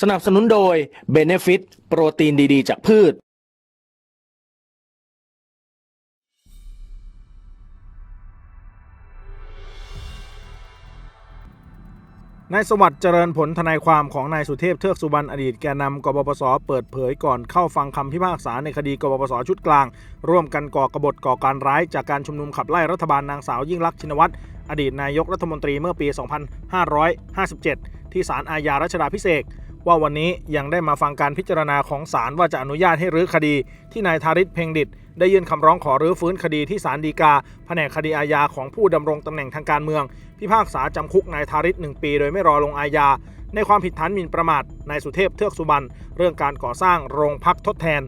สนับสนุนโดย Benefit โปรตีนดีๆ จากพืช นายสวัสดิ์เจริญผลทนายความของนายสุเทพเทือกสุบรรณอดีตแกนนำกบปสเปิดเผยก่อนเข้าฟังคำพิพากษาในคดีกบปสชุดกลาง ร่วมกันก่อกบฏก่อการร้ายจากการชุมนุมขับไล่รัฐบาลนางสาวยิ่งลักษณ์ชินวัตรอดีตนายกรัฐมนตรีเมื่อปี 2557 ที่ศาลอาญารัชดาพิเศษก ว่าวันนี้ยังได้มาฟังการพิจารณาของศาลว่าจะอนุญาตให้รื้อคดี ที่นายธาริศเพ่งดิตได้ยื่นคำร้องขอรื้อฟื้นคดีที่ศาลฎีกา แผนกคดีอาญาของผู้ดำรงตำแหน่งทางการเมือง พิพากษาจำคุกนายธาริศหนึ่งปี โดยไม่รอลงอาญา ในความผิดฐานหมิ่นประมาทนายสุเทพเทือกสุบรรณเรื่องการก่อสร้างโรงพักทดแทน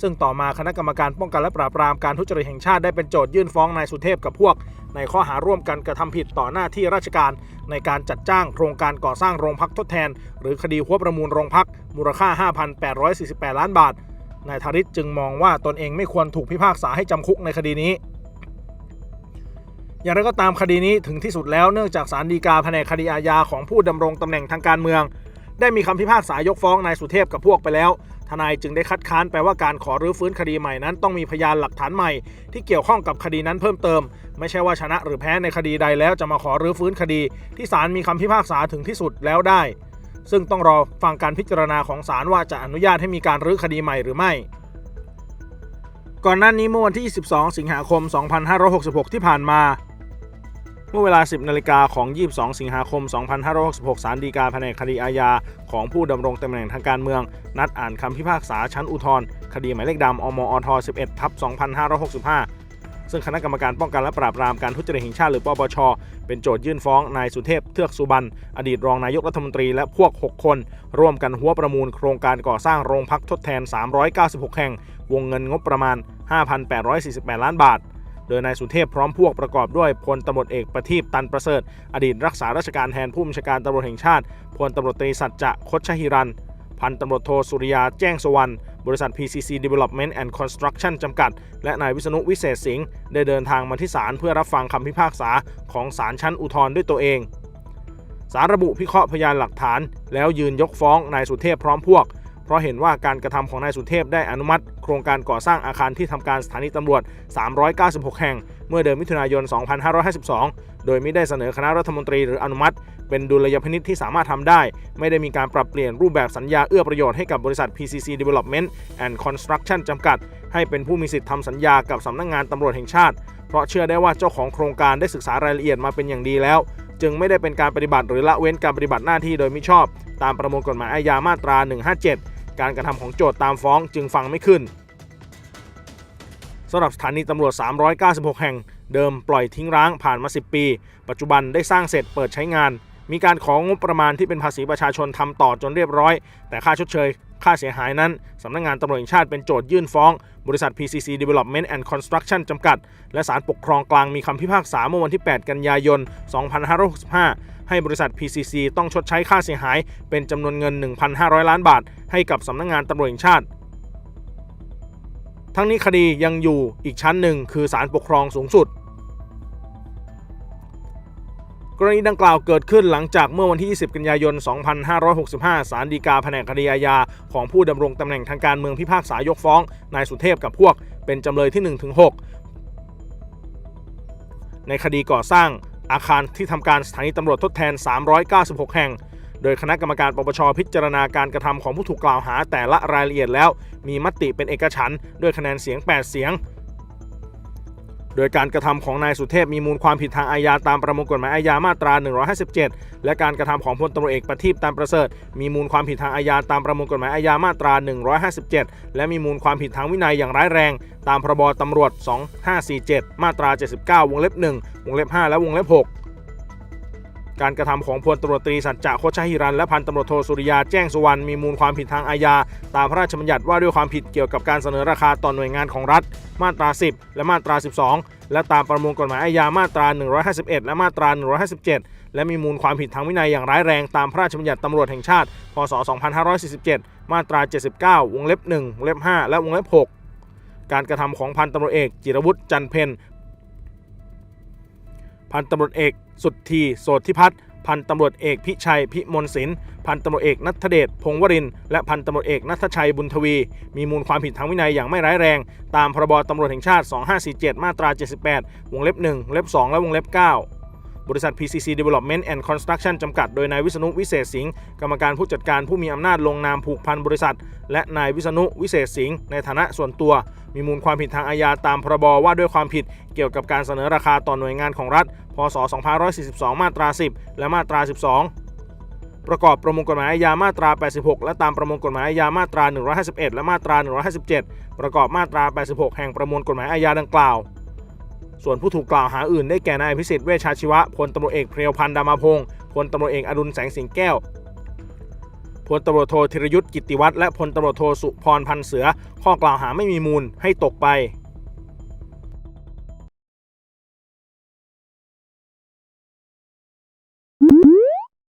ซึ่งต่อมาคณะกรรมการป้องกันและปราบปรามการทุจริตแห่งชาติได้เป็นโจทยื่นฟ้องนายสุเทพกับพวก ในข้อหาร่วมกันกระทำผิดต่อหน้าที่ราชการ ในการจัดจ้างโครงการก่อสร้างโรงพักทดแทน หรือคดีหัวประมูลโรงพัก มูลค่า 5,848 ล้านบาทนายธาริศจึงมองว่าตนเองไม่ควรถูกพิพากษาให้จำคุกในคดีนี้อย่างไรก็ตามคดีนี้ถึงที่สุดแล้วเนื่องจากศาลฎีกาแผนกคดีอาญาของผู้ดำรงตำแหน่งทางการเมือง ได้มีคำพิพากษายกฟ้องนายสุเทพกับพวกไปแล้ว ทนายจึงได้คัดค้านไปว่าการขอรื้อฟื้นคดีใหม่นั้นต้องมีพยานหลักฐานใหม่ ที่เกี่ยวข้องกับคดีนั้นเพิ่มเติม ไม่ใช่ว่าชนะหรือแพ้ในคดีใดแล้วจะมาขอรื้อฟื้นคดี ที่ศาลมีคำพิพากษาถึงที่สุดแล้วได้ ซึ่งต้องรอฟังการพิจารณาของศาลว่าจะอนุญาตให้มีการรื้อคดีใหม่หรือไม่ก่อนหน้านี้เมื่อวันที่ 22 สิงหาคม 2566 ที่ผ่านมา เมื่อเวลา 10 นาฬิกาของ 22 สิงหาคม 2566 ศาลฎีกาแผนกคดีอาญา ของผู้ดำรงตำแหน่งทางการเมือง นัดอ่านคำพิพากษาชั้นอุทธรณ์คดีหมายเลขดำอมอท 11 ทับ 2565 ซึ่งคณะกรรมการป้องกันและปราบปรามการทุจริตแห่งชาติหรือปปช เป็นโจทยื่นฟ้องนายสุเทพ เทือกสุบรรณ อดีตรองนายกรัฐมนตรีและพวก 6 คน ร่วมกันหัวประมูลโครงการก่อสร้างโรงพักทดแทน 396 แห่ง วงเงินงบประมาณ 5,848 ล้านบาท โดยนายสุเทพพร้อมพวกประกอบด้วยพลตำรวจเอกประทีปตันประเสริฐ อดีตรักษาราชการแทนผู้บัญชาการตำรวจแห่งชาติพลตำรวจตรีสัจจะคดชหิรันพันตำรวจโทสุริยาแจ้งสวรรณบริษัท PCC Development and Construction จำกัด และนายวิษณุวิเศษสิงห์ได้เดินทางมาที่ศาลเพื่อรับฟังคำพิพากษาของศาลชั้นอุทธรณ์ด้วยตัวเองสารระบุพิเคราะห์พยานหลักฐาน แล้วยืนยกฟ้องนายสุเทพพร้อมพวก ราะเห็นว่าการกระทำของนายสุเทพได้อนุมัติ โครงการก่อสร้างอาคารที่ทำการสถานีตำรวจ 396 แห่ง เมื่อเดือนมิถุนายน 2552 โดยไม่ได้เสนอคณะรัฐมนตรีหรืออนุมัติ เป็นดุลยพินิษที่สามารถทำได้ ไม่ได้มีการปรับเปลี่ยนรูปแบบสัญญาเอื้อประโยชน์ให้กับบริษัท PCC Development and Construction จำกัด ให้เป็นผู้มีสิทธิ์ทำสัญญากับสำนักงงานตำรวจแห่งชาติ เพราะเชื่อได้ว่าเจ้าของโครงการได้ศึกษารายละเอียดมาเป็นอย่างดีแล้วจึงไม่ได้เป็นการปฏิบัติหรือละเว้นการปฏิบัติหน้าที่โดยมิชอบ ตามประมวลกฎหมายอาญามาตรา 157 การกระทำของโจทย์ตามฟ้องจึงฟังไม่ขึ้นสำหรับสถานีตำรวจ 396 แห่ง เดิมปล่อยทิ้งร้างผ่านมา 10 ปี ปัจจุบันได้สร้างเสร็จเปิดใช้งาน มีการของงบประมาณที่เป็นภาษีประชาชนทำต่อจนเรียบร้อย แต่ค่าชดเชย ค่าเสียหายนั้น สำนักงานตำรวจแห่งชาติเป็นโจทยื่นฟ้อง บริษัท PCC Development and Construction จำกัด และศาลปกครองกลางมีคำพิพากษาเมื่อวันที่ 8 กันยายน 2565 ให้บริษัท PCC ต้องชดใช้ค่าเสียหาย เป็นจำนวนเงิน 1,500 ล้านบาท ให้กับสำนักงานตำรวจแห่งชาติทั้งนี้คดียังอยู่อีกชั้นหนึ่งคือศาลปกครองสูงสุด กรณีดังกล่าวเกิดขึ้นหลังจากเมื่อวันที่ 20 กันยายน 2565 ศาลฎีกาแผนกคดีอาญาของผู้ดำรงตำแหน่งทางการเมืองพิพากษายกฟ้อง นายสุเทพกับพวกเป็นจำเลยที่ 1-6 ในคดีก่อสร้างอาคารที่ทำการสถานีตำรวจทดแทน 396 แห่ง โดยคณะกรรมการปปชพิจารณาการกระทำของผู้ถูกกล่าวหาแต่ละรายละเอียดแล้ว มีมติเป็นเอกฉันท์ด้วยคะแนนเสียง 8 เสียง โดยการกระทำของนายสุเทพมีมูลความผิดทางอาญาตามประมวลกฎหมายอาญามาตรา 157 และการกระทำของพลตำรวจเอกประทีปตามประเสริฐ มีมูลความผิดทางอาญาตามประมวลกฎหมายอาญามาตรา 157 และมีมูลความผิดทางวินัยอย่างร้ายแรง ตามพรบตำรวจ 2547 มาตรา 79 วงเล็บ 1 วงเล็บ 5 และวงเล็บ 6 การกระทำของพลตำรวจตรีสัจจะโคชหิรันและพันตำรวจโทสุริยาแจ้งสุวรรณมีมูลความผิดทางอาญา ตามพระราชบัญญัติว่าด้วยความผิดเกี่ยวกับการเสนอราคาต่อหน่วยงานของรัฐ มาตรา 10 และมาตรา 12 และตามประมวลกฎหมายอาญามาตรา 151 และมาตรา 157 และมีมูลความผิดทางวินัยอย่างร้ายแรงตามพระราชบัญญัติตำรวจแห่งชาติ พศ 2547 มาตรา 79 วงเล็บ1วงเล็บ 5 และวงเล็บ 6 การกระทำของพันตำรวจเอก จิรวุฒิจันเพน พันตำรวจเอก สุทธีโสธิพัฒน์พันตำรวจเอกพิชัยพิมลศิลป์พันตำรวจเอกนัทเดชพงวริน และพันตำรวจเอกนัทชัยบุญทวี มีมูลความผิดทางวินัยอย่างไม่ร้ายแรง ตามพรบตำรวจแห่งชาติ 2547 มาตรา 78 วงเล็บ 1 เล็บ 2 และวงเล็บ 9 บริษัท PCC Development and Construction จำกัด โดยนายวิษณุวิเศษสิงห์กรรมการผู้จัดการผู้มีอำนาจลงนามผูกพันบริษัท และนายวิษณุวิเศษสิงห์ในฐานะส่วนตัว มีมูลความผิดทางอาญาตามพรบว่าด้วยความผิดเกี่ยวกับการเสนอราคาต่อหน่วยงานของรัฐ พศ 2542 มาตรา 10 และมาตรา 12ประกอบประมวลกฎหมายอาญามาตรา 86 และตามประมวลกฎหมายอาญามาตรา 151 และมาตรา 157 ประกอบมาตรา 86 แห่งประมวลกฎหมายอาญาดังกล่าว ส่วนผู้ถูกกล่าวหาอื่นได้แก่นายพิสิทธิ์เวชชาชีวะพลตำรวจเอกเพรียวพันธ์ดามาพงศ์พลตำรวจเอกอดุลแสงสิงแก้วพลตำรวจโทธีรยุทธ์กิติวัฒน์และพลตำรวจโทสุพรพันเสือ ข้อกล่าวหาไม่มีมูลให้ตกไป